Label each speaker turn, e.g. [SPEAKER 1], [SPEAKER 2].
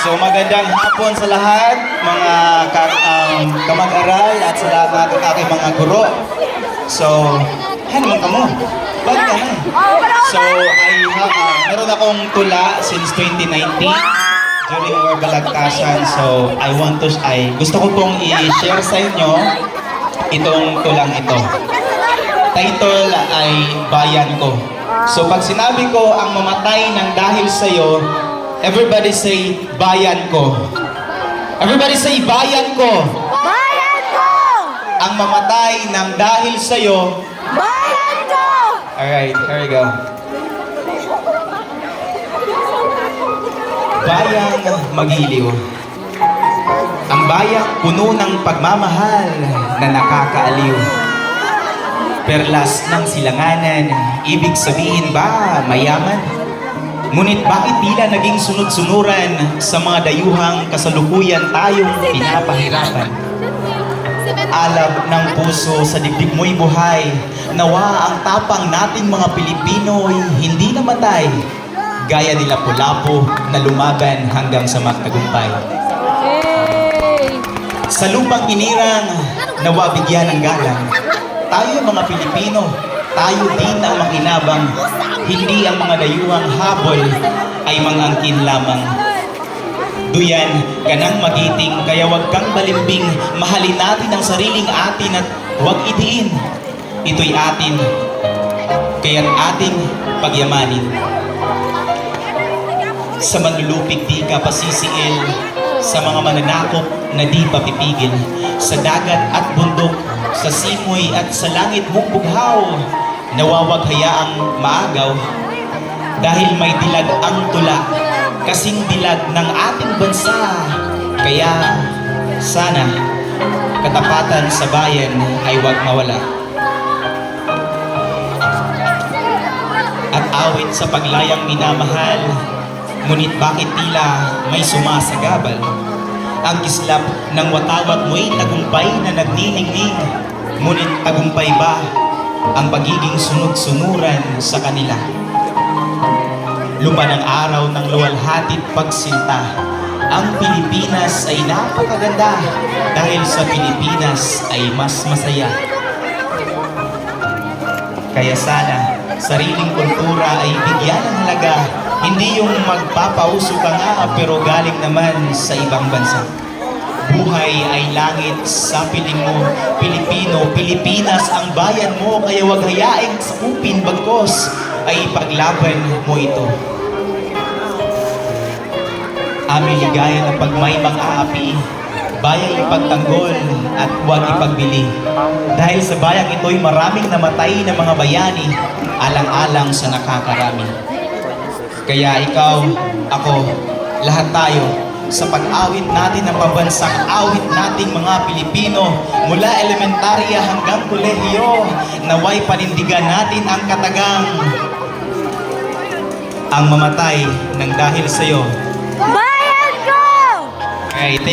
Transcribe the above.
[SPEAKER 1] So magandang hapon sa lahat, mga ka, um, kamag-aral at sa lahat ng aking mga guro. So, ano naman ka mo? Bakit ka na? So, I have, uh, meron akong tula since 2019 during our balagtasan. So, I want to, I, gusto ko pong i-share sa inyo itong tulang ito. Title ay Bayan Ko. So pag sinabi ko ang mamatay ng dahil sa'yo, everybody say, Bayan Ko. Everybody say, Bayan Ko.
[SPEAKER 2] Bayan ko!
[SPEAKER 1] Ang mamatay ng dahil sa'yo.
[SPEAKER 2] Bayan ko!
[SPEAKER 1] Alright, here we go. Bayang magiliw. Ang bayang puno ng pagmamahal na nakakaaliw. Perlas ng silanganan, ibig sabihin ba mayaman? Ngunit bakit tila naging sunod-sunuran sa mga dayuhang kasalukuyan tayong pinapahirapan? Alab ng puso sa dibdib mo'y buhay, nawa ang tapang nating mga Pilipino'y hindi namatay, gaya nila Pulapo na lumaban hanggang sa magtagumpay. Sa lupang inirang, nawa bigyan ng galang. Tayo mga Pilipino, tayo din ang makinabang. Hindi ang mga dayuhang habol ay mangangkin lamang. Duyan, ganang magiting, kaya wag kang balimbing. Mahalin natin ang sariling atin at huwag idiin. Ito'y atin, kaya't ating pagyamanin. Sa manlulupig di ka pasisiil, sa mga mananakop na di papipigil, sa dagat at bundok, sa simoy at sa langit mong bughaw, nawawag hayaang maagaw, dahil may dilag ang tula, kasing dilag ng ating bansa. Kaya sana katapatan sa bayan ay wag mawala. At awit sa paglayang minamahal, ngunit bakit tila may sumasagabal? Ang kislap ng watawat mo'y tagumpay na nagniningning, ngunit tagumpay ba ang pagiging sunod-sunuran sa kanila? Lupa ng araw ng luwalhatit pagsinta. Ang Pilipinas ay napakaganda dahil sa Pilipinas ay mas masaya. Kaya sana, sariling kultura ay bigyan ng halaga. Hindi yung magpapauso ka nga pero galing naman sa ibang bansa. Buhay ay langit sa piling mo, Pilipino, Pilipinas ang bayan mo, kaya wag hayaing sakupin bagkos ay ipaglaban mo ito. Aming ligaya na pag may mang-aapi, bayang ipagtanggol at huwag ipagbili. Dahil sa bayang ito'y maraming namatay na mga bayani, alang-alang sa nakakarami. Kaya ikaw, ako, lahat tayo, sa pag-awit natin ng pambansang awit nating mga Pilipino, mula elementarya hanggang kolehiyo, naway panindigan natin ang katagang ang mamatay ng dahil sa'yo.
[SPEAKER 2] Bayan ko!
[SPEAKER 1] Okay, thank